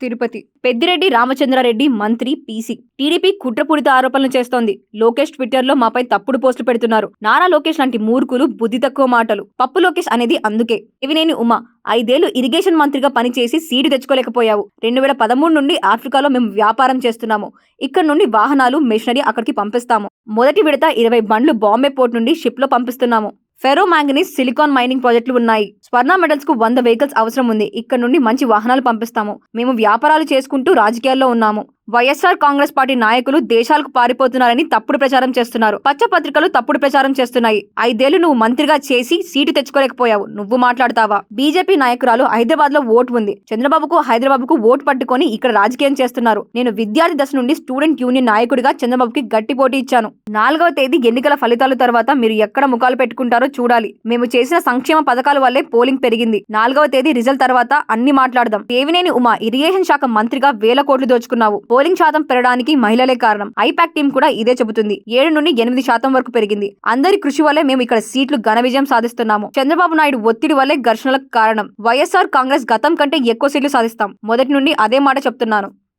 తిరుపతి. పెద్దిరెడ్డి రామచంద్రారెడ్డి మంత్రి PC. TDP కుట్రపూరిత ఆరోపణలు చేస్తోంది. లోకేష్ ట్విట్టర్లో మాపై తప్పుడు పోస్టులు పెడుతున్నారు. నారా లోకేష్ లాంటి మూర్ఖులు బుద్ధి తక్కువ మాటలు. పప్పు లోకేష్ అనేది అందుకే. ఇవి నేను ఉమా. ఐదేళ్ళు ఇరిగేషన్ మంత్రిగా పనిచేసి సీటు తెచ్చుకోలేకపోయావు. రెండు వేల పదమూడు నుండి ఆఫ్రికాలో మేము వ్యాపారం చేస్తున్నాము. ఇక్కడ నుండి వాహనాలు మెషినరీ అక్కడికి పంపిస్తాము. మొదటి విడత ఇరవై బండ్లు బాంబే పోర్ట్ నుండి షిప్లో పంపిస్తున్నాము. ఫెరో మ్యాంగనీస్ సిలికాన్ మైనింగ్ ప్రాజెక్టులు ఉన్నాయి. స్వర్ణ మెడల్స్కు వంద వెహికల్స్ అవసరం ఉంది. ఇక్కడ నుండి మంచి వాహనాలు పంపిస్తాము. మేము వ్యాపారాలు చేసుకుంటూ రాజకీయాల్లో ఉన్నాము. వైఎస్ఆర్ కాంగ్రెస్ పార్టీ నాయకులు దేశాలకు పారిపోతున్నారని తప్పుడు ప్రచారం చేస్తున్నారు. పచ్చ పత్రికలు తప్పుడు ప్రచారం చేస్తున్నాయి. ఐదేళ్ళు నువ్వు మంత్రిగా చేసి సీటు తెచ్చుకోలేకపోయావు. నువ్వు మాట్లాడతావా? బీజేపీ నాయకురాలు హైదరాబాద్లో ఓటు ఉంది. చంద్రబాబుకు హైదరాబాబుకు ఓటు పట్టుకొని ఇక్కడ రాజకీయం చేస్తున్నారు. నేను విద్యార్థి దశ నుండి స్టూడెంట్ యూనియన్ నాయకుడిగా చంద్రబాబుకి గట్టి పోటీ ఇచ్చాను. నాలుగవ తేదీ ఎన్నికల ఫలితాల తర్వాత మీరు ఎక్కడ ముఖాలు పెట్టుకుంటారో చూడాలి. మేము చేసిన సంక్షేమ పథకాల వల్లే పోలింగ్ పెరిగింది. నాలుగవ తేదీ రిజల్ట్ తర్వాత అన్ని మాట్లాడదాం. దేవినేని ఉమా ఇరిగేషన్ శాఖ మంత్రిగా వేల కోట్లు దోచుకున్నావు. పోలింగ్ శాతం పెరగడానికి మహిళలే కారణం. ఐపాక్ టీం కూడా ఇదే చెబుతుంది. ఏడు నుండి ఎనిమిది శాతం వరకు పెరిగింది. అందరి కృషి వల్లే మేము ఇక్కడ సీట్లు ఘన విజయం సాధిస్తున్నాము. చంద్రబాబు నాయుడు ఒత్తిడి వల్లే ఘర్షణలకు కారణం. వైఎస్ఆర్ కాంగ్రెస్ గతం కంటే ఎక్కువ సీట్లు సాధిస్తాం. మొదటి నుండి అదే మాట చెప్తున్నాను.